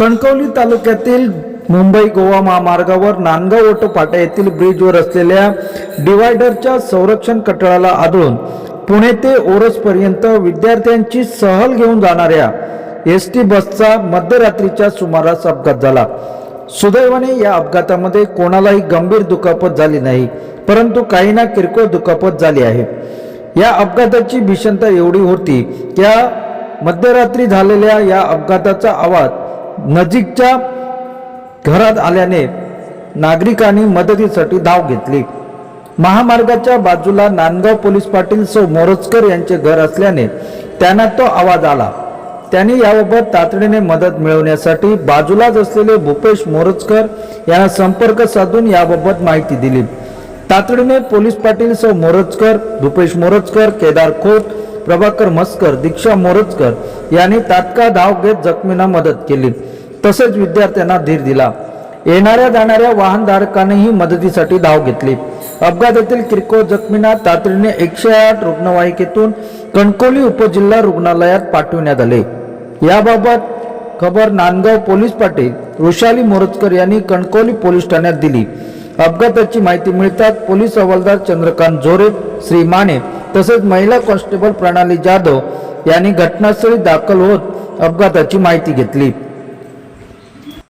कणकवली तालुक्यातील मुंबई गोवा महामार्गावर नांदगाव ओटो फाटा येथील ब्रिजवर असलेल्या डिवायडरच्या संरक्षण कटळाला आदळून पुणे ते ओरसपर्यंत विद्यार्थ्यांची सहल घेऊन जाणाऱ्या एस टी बसचा मध्यरात्रीच्या सुमारास अपघात झाला. सुदैवाने या अपघातामध्ये कोणालाही गंभीर दुखापत झाली नाही परंतु काहींना किरकोळ दुखापत झाली आहे. या अपघाताची भीषणता एवढी होती त्या मध्यरात्री झालेल्या या अपघाताचा आवाज नजीकच्या घरात आल्याने नागरिकांनी मदतीसाठी धाव घेतली. महामार्गाच्या बाजूला नांदगाव पोलीस पाटील सौ मोरजकर यांचे घर असल्याने त्यांना तो आवाज आला. त्यांनी याबाबत तातडीने मदत मिळवण्यासाठी बाजूलाच असलेले भूपेश मोरजकर यांना संपर्क साधून याबाबत माहिती दिली. तातडीने पोलीस पाटील सौ मोरजकर भूपेश मोरजकर केदार खोत प्रभाकर मस्कर दीक्षा मोरजकर यांनी तात्काळ धाव घेत जखमींना मदत केली. तसेच विद्यार्थ्यांना धीर दिला. येणाऱ्या जाणाऱ्या वाहनधारकांनीही मदतीसाठी धाव घेतली. अपघातातील किरकोळ जखमींना तातडीने एकशे आठ रुग्णवाहिकेतून कणकोली उपजिल्हा रुग्णालयात पाठविण्यात आले. याबाबत खबर नांदगाव पोलीस पाटील वृषाली मोरजकर यांनी कणकोली पोलीस ठाण्यात दिली. अपघाताची माहिती मिळताच पोलीस हवालदार चंद्रकांत जोरे श्री माने तसेच महिला कॉन्स्टेबल प्रणाली जाधव यांनी घटनास्थळी दाखल होत अपघाताची माहिती घेतली.